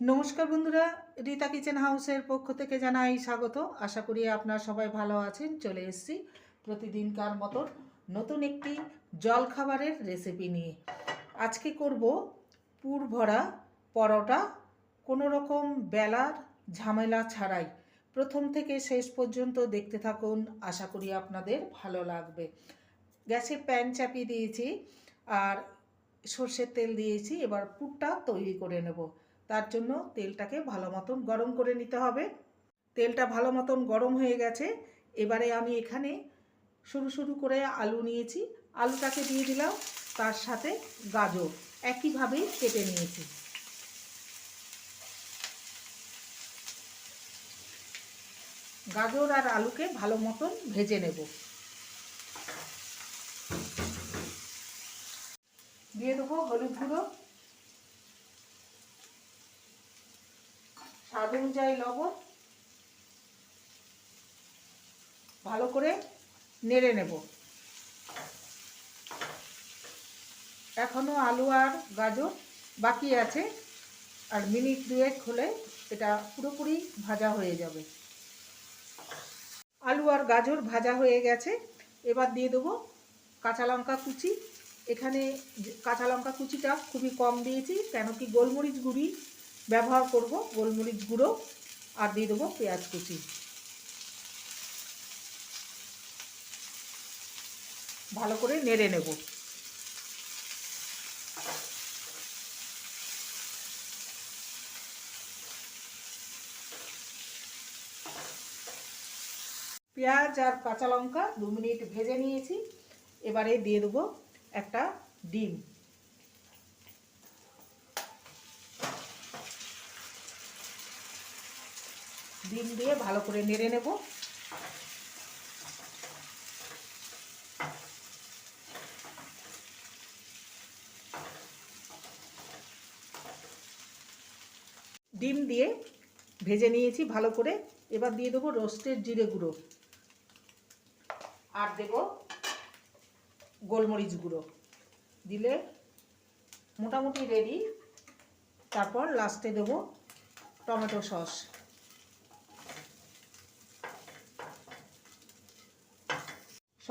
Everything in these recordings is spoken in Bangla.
নমস্কার বন্ধুরা, রীতা কিচেন হাউসের পক্ষ থেকে জানাই স্বাগত। আশা করি আপনারা সবাই ভালো আছেন। চলে এসেছি প্রতিদিনকার মতন নতুন একটি জলখাবারের রেসিপি নিয়ে। আজকে করব পুর ভরা পরোটা, কোনো রকম বেলার ঝামেলা ছাড়াই। প্রথম থেকে শেষ পর্যন্ত দেখতে থাকুন, আশা করি আপনাদের ভালো লাগবে। গ্যাসে প্যান চাপিয়ে দিয়েছি আর সর্ষের তেল দিয়েছি, এবার পুরটা তৈরি করে নেব। তার জন্য তেলটাকে ভালো মতন গরম করে নিতে হবে। তেলটা ভালো মতন গরম হয়ে গেছে। এবারে আমি এখানে সরু সরু করে আলু নিয়েছি। আলুটাকে দিয়ে দিলাম, তার সাথে গাজর। একইভাবেই কেটে নিয়েছি। গাজর আর আলুকে ভালো মতন ভেজে নেব। দিয়ে দেবো হলুদ গুঁড়ো। স্বাদ অনুযায়ী লবণ ভালো করে নেড়ে নেব। এখনও আলু আর গাজর বাকি আছে। আর মিনিট দুয়েক হলে এটা পুরোপুরি ভাজা হয়ে যাবে। আলু আর গাজর ভাজা হয়ে গেছে। এবার দিয়ে দেবো কাঁচা লঙ্কা কুচি। এখানে কাঁচা লঙ্কা কুচিটা খুবই কম দিয়েছি, কেন কি গোলমরিচ গুঁড়ি ব্যবহার করব গোলমরিচ গুঁড়ো আর দিয়ে দেবো পেঁয়াজ কুচি। ভালো করে নেড়ে নেব। পেঁয়াজ আর কাঁচা লঙ্কা দু মিনিট ভেজে নিয়েছি। এবারে দিয়ে দেবো একটা ডিম। ডিম দিয়ে ভালো করে নেড়ে নেব। ডিম দিয়ে ভেজে নিয়েছি ভালো করে। এবার দিয়ে দেবো রোস্টেড জিরে গুঁড়ো। আর দেব গোলমরিচ গুঁড়ো। দিলে মোটামুটি রেডি তারপর লাস্টে দেবো টমেটো সস।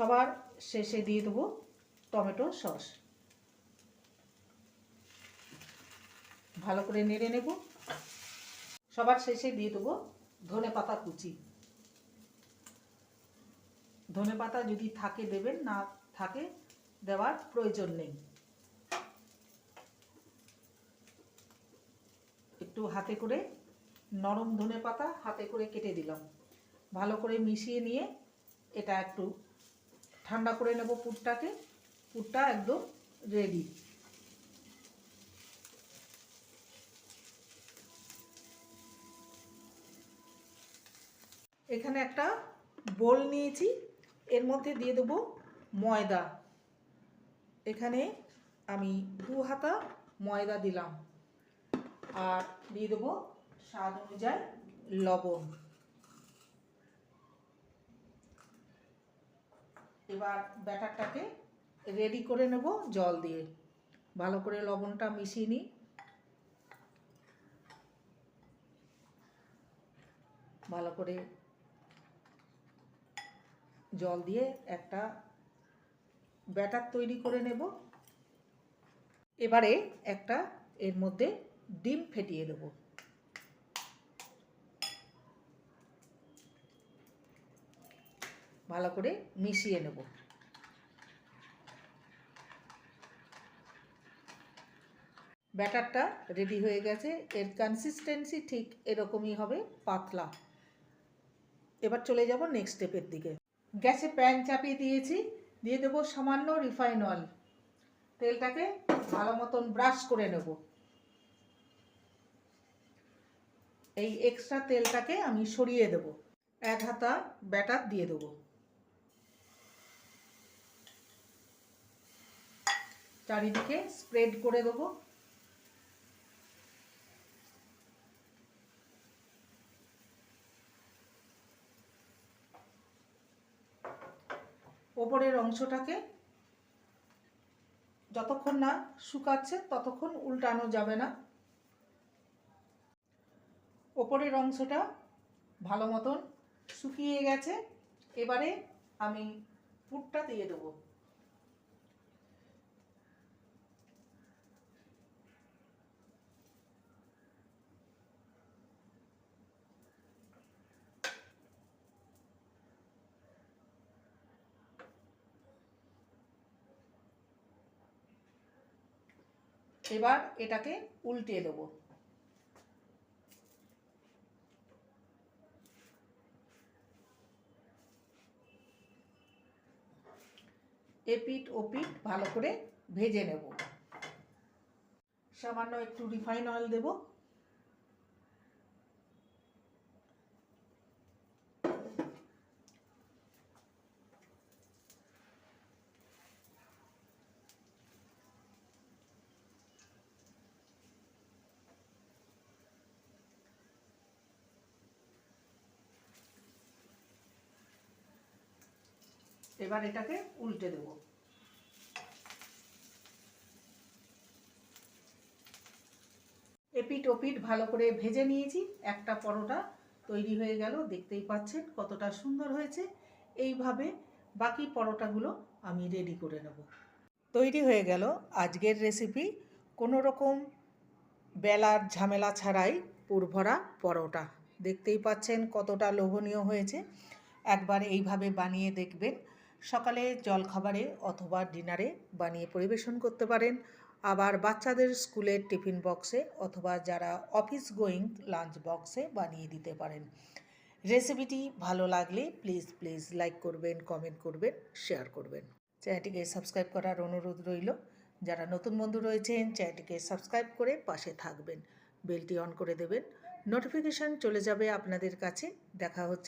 সবার শেষে দিয়ে দেবো টমেটো সস। ভালো করে নেড়ে নেব। সবার শেষে দিয়ে দেবো ধনে পাতা কুচি। ধনে পাতা যদি থাকে দেবেন, না থাকে দেওয়ার প্রয়োজন নেই। একটু হাতে করে নরম ধনে পাতা হাতে করে কেটে দিলাম। ভালো করে মিশিয়ে নিয়ে এটা একটু ঠান্ডা করে নেব পুরটাকে। পুরটা একদম রেডি এখানে একটা বোল নিয়েছি। এর মধ্যে দিয়ে দেবো ময়দা। এখানে আমি দু হাতা ময়দা দিলাম। আর দিয়ে দেবো স্বাদ অনুযায়ী লবণ। এবার ব্যাটারটাকে রেডি করে নেব জল দিয়ে। ভালো করে লবণটা মিশিয়ে নিই। ভালো করে জল দিয়ে একটা ব্যাটার তৈরি করে নেব। এবারে একটা এর মধ্যে ডিম ফেটিয়ে দেবো ভালো করে মিশিয়ে নেব। ব্যাটারটা রেডি হয়ে গেছে। এর কনসিস্টেন্সি ঠিক এরকমই হবে, পাতলা। এবার চলে যাব নেক্সট স্টেপের দিকে। গ্যাসে প্যান চাপিয়ে দিয়েছি, দিয়ে দেবো সামান্য রিফাইন অয়েল তেলটাকে ভালো মতন ব্রাশ করে নেব। এই এক্সট্রা তেলটাকে আমি সরিয়ে দেব। এক হাতা ব্যাটার দিয়ে দেবো। চারিদিকে স্প্রেড করে দেবো। ওপরের অংশটাকে যতক্ষণ না শুকাচ্ছে ততক্ষণ উল্টানো যাবে না। ওপরের অংশটা ভালো মতন শুকিয়ে গেছে। এবারে আমি পুরটা দিয়ে দেবো। এবার এটাকে উল্টে দেবো। এপিট ওপিট ভালো করে ভেজে নেব। সামান্য একটু রিফাইন অয়েল দেব। এবার এটাকে উল্টে দেবো। এপিট ওপিট ভালো করে ভেজে নিয়েছি, একটা পরোটা তৈরি হয়ে গেল, দেখতেই পাচ্ছেন কতটা সুন্দর হয়েছে। এইভাবে বাকি পরোটাগুলো আমি রেডি করে নেব। তৈরি হয়ে গেল আজকের রেসিপি কোনো রকম বেলার ঝামেলা ছাড়াই পুরভরা পরোটা। দেখতেই পাচ্ছেন কতটা লোভনীয় হয়েছে। একবার এইভাবে বানিয়ে দেখবেন। সকালে জলখাবারে অথবা ডিনারে বানিয়ে পরিবেশন করতে পারেন। আবার বাচ্চাদের স্কুলের টিফিন বক্সে অথবা যারা অফিস গোয়িং লাঞ্চ বক্সে বানিয়ে দিতে পারেন। রেসিপিটি ভালো লাগলে প্লিজ প্লিজ লাইক করবেন, কমেন্ট করবেন, শেয়ার করবেন। চ্যানেলটিকে সাবস্ক্রাইব করার অনুরোধ রইল। যারা নতুন বন্ধু রয়েছেন, চ্যানেলটিকে সাবস্ক্রাইব করে পাশে থাকবেন। বেলটি অন করে দেবেন। নোটিফিকেশান চলে যাবে আপনাদের কাছে। দেখা হচ্ছে।